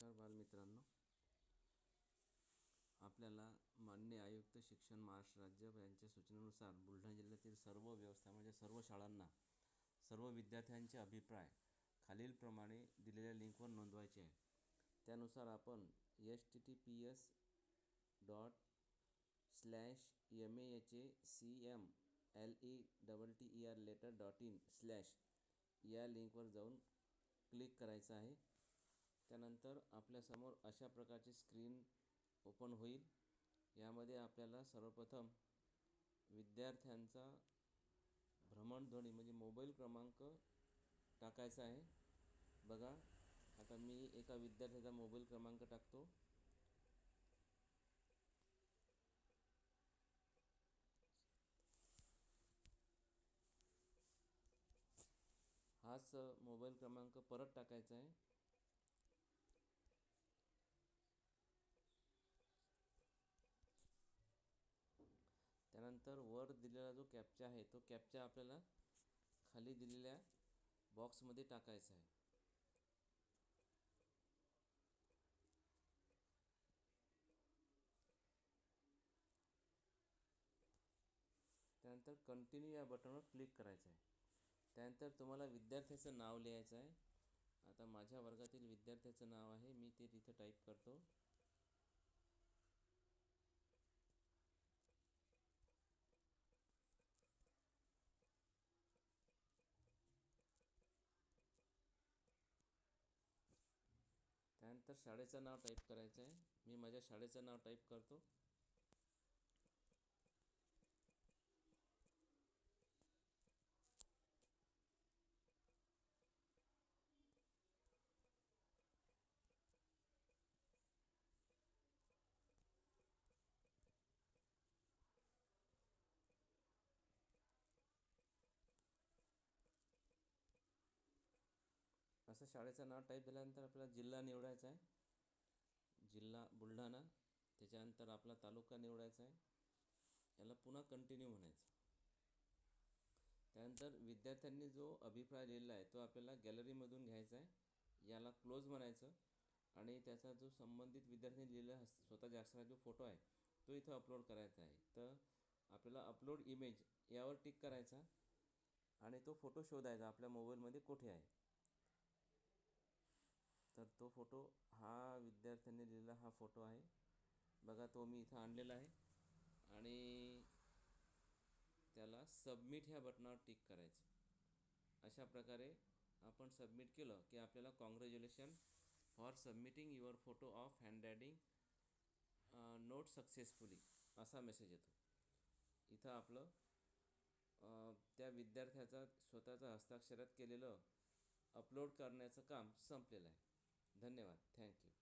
नमस्कार बालमित्रांनो. आपल्याला मान्य आयुक्त शिक्षण महाराष्ट्र राज्य यांच्या सूचनेनुसार बुलढाणा जिल्ह्यातील सर्व व्यवस्था म्हणजे सर्व शाळांना सर्व विद्यार्थ्यांचे अभिप्राय खालीलप्रमाणे दिलेल्या लिंकवर नोंदवायचे आहे. त्यानुसार आपण H T T P S dot slash M A H A C M L E double T E R letter dot in slash या लिंकवर जाऊन क्लिक करायचं आहे. त्यानंतर आपल्यासमोर अशा प्रकारची स्क्रीन ओपन होईल. यामध्ये आपल्याला सर्वप्रथम विद्यार्थ्यांचा भ्रमणध्वनी म्हणजे मोबाईल क्रमांक टाकायचा आहे. बघा आता मी एका विद्यार्थ्याचा मोबाईल क्रमांक टाकतो. हाच मोबाईल क्रमांक परत टाकायचा आहे. त्यानंतर वर दिलेला जो कॅप्चा आहे तो कॅप्चा आपल्याला खाली दिलेल्या बॉक्समध्ये टाकायचा आहे. त्यानंतर कंटिन्यू या बटनवर क्लिक करायचं आहे. त्यानंतर तुम्हाला विद्यार्थ्याचं नाव लिहायचं आहे. आता माझ्या वर्गातील विद्यार्थ्याचं नाव आहे मी ते तिथं टाईप करतो. त्यानंतर शाळेचं नाव टाईप करायचं आहे मी माझ्या शाळेचं नाव टाईप करतो. असं शाळेचं नाव टाईप झाल्यानंतर आपल्याला जिल्हा निवडायचा आहे. जिल्हा बुलढाणा त्याच्यानंतर आपला तालुका निवडायचा आहे. याला पुन्हा कंटिन्यू म्हणायचं. त्यानंतर विद्यार्थ्यांनी जो अभिप्राय लिहिलेला आहे तो आपल्याला गॅलरीमधून घ्यायचा आहे. याला क्लोज म्हणायचं आणि त्याचा जो संबंधित विद्यार्थ्यांनी लिहिलेला हस स्वतःच्या अक्षरात जो फोटो आहे तो इथं अपलोड करायचा आहे. तर आपल्याला अपलोड इमेज यावर टिक करायचा आणि तो फोटो शोधायचा आपल्या मोबाईलमध्ये कुठे आहे. तर तो फोटो हा विद्यार्थ्यांनी दिलेला हा फोटो आहे. बघा तो मी इथं आणलेला आहे. आणि त्याला सबमिट ह्या बटनावर टिक करायचं. अशा प्रकारे आपण सबमिट केलं की आपल्याला congratulation for submitting your photo of handwriting note successfully असा मेसेज येतो. इथं आपलं त्या विद्यार्थ्याचा स्वतःचा हस्ताक्षरात केलेलं अपलोड करण्याचं काम संपलेलं आहे. धन्यवाद. थँक्यू